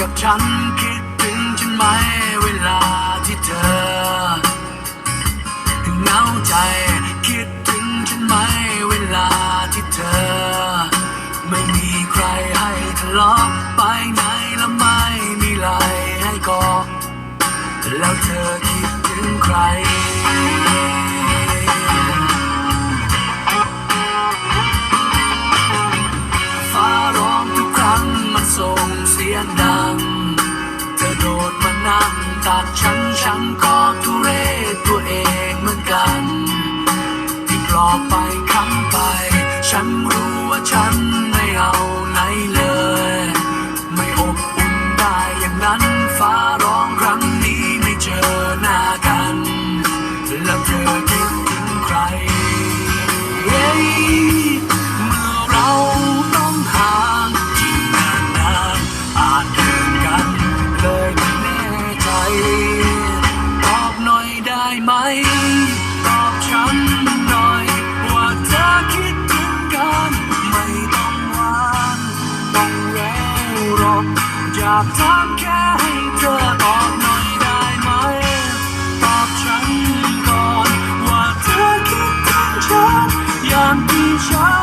กับฉันคิดถึงฉันไหมเวลาที่เธอเหงาใจคิดถึงฉันไหมเวลาที่เธอ ไม่มีใครให้ทะเลาะไปไหนและไม่มีไรให้กอแล้วเธอคิดถึงใคร เสียงดัง เธอโดดมานั่งตัดฉันฉันก็ทุเรศ ไหมบอกฉันหน่อยว่าเธอคิดถึงกันไม่ต้องวานต้องแรงหรอกอยากถามแค่ให้เธอตอบหน่อยได้ไหมตอบฉันก่อนว่าเธอคิดถึงฉันอย่างที่ฉัน